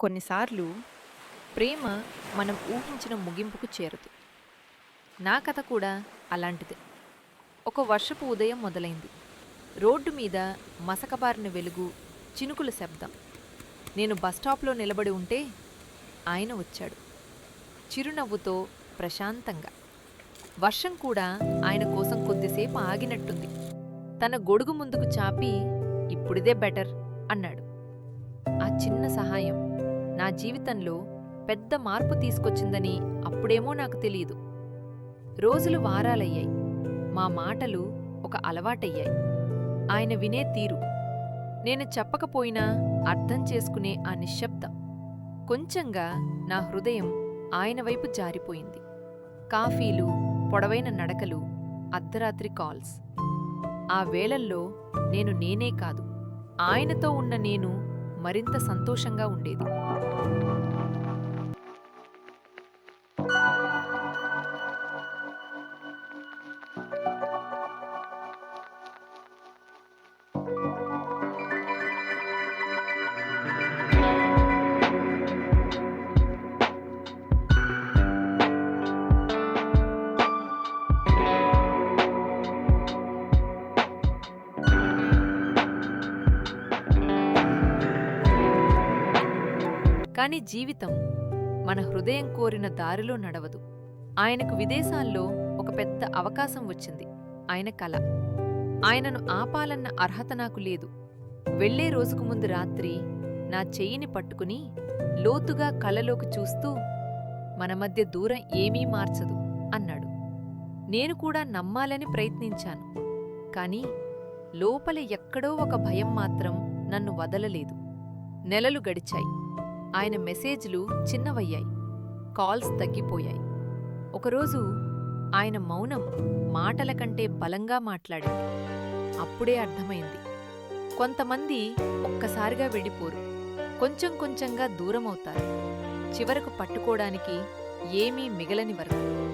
కొన్నిసార్లు ప్రేమ మనం ఊహించిన ముగింపుకు చేరదు. నా కథ కూడా అలాంటిదే. ఒక వర్షపు ఉదయం మొదలైంది. రోడ్డు మీద మసకబారిన వెలుగు చినుకుల శబ్దం. నేను బస్టాప్లో నిలబడి ఉంటే ఆయన వచ్చాడు. చిరునవ్వుతో ప్రశాంతంగా. వర్షం కూడా ఆయన కోసం కొద్దిసేపు ఆగినట్టుంది. తన గొడుగు ముందుకు చాపి ఇప్పుడిదే బెటర్ అన్నాడు. ఆ చిన్న సహాయం నా జీవితంలో పెద్ద మార్పు తీసుకొచ్చిందని అప్పుడేమో నాకు తెలియదు రోజులు వారాలయ్యాయి. మా మాటలు ఒక అలవాటయ్యాయి. ఆయన వినే తీరు. నేను చెప్పకపోయినా అర్థం చేసుకునే ఆ నిశ్శబ్దం. కొంచెంగా నా హృదయం ఆయన వైపు జారిపోయింది. కాఫీలు పొడవైన నడకలు అర్ధరాత్రి కాల్స్. ఆ వేళల్లో నేను నేనే కాదు. ఆయనతో ఉన్న నేను మరింత సంతోషంగా ఉండేది. కాని జీవితం మన హృదయం కోరిన దారిలో నడవదు. ఆయనకు విదేశాల్లో ఒక పెద్ద అవకాశం వచ్చింది. ఆయన కల. ఆయనను ఆపాలన్న అర్హత నాకు లేదు. వెళ్ళే రోజుకు ముందు రాత్రి నా చెయ్యిని పట్టుకుని లోతుగా కలలోకి చూస్తూ మన మధ్య దూరం ఏమీ మార్చదు అన్నాడు. నేను కూడా నమ్మాలని ప్రయత్నించాను. కాని లోపల ఎక్కడో ఒక భయం మాత్రం నన్ను వదలలేదు. నెలలు గడిచాయి. ఆయన మెసేజ్లు చిన్నవయ్యాయి. కాల్స్ తగ్గిపోయాయి. ఒకరోజు ఆయన మౌనం మాటల కంటే బలంగా మాట్లాడింది. అప్పుడే అర్థమైంది. కొంతమంది ఒక్కసారిగా వెళ్ళిపోరు. కొంచెం కొంచెంగా దూరమవుతారు. చివరకు పట్టుకోడానికి ఏమీ మిగలని వరకు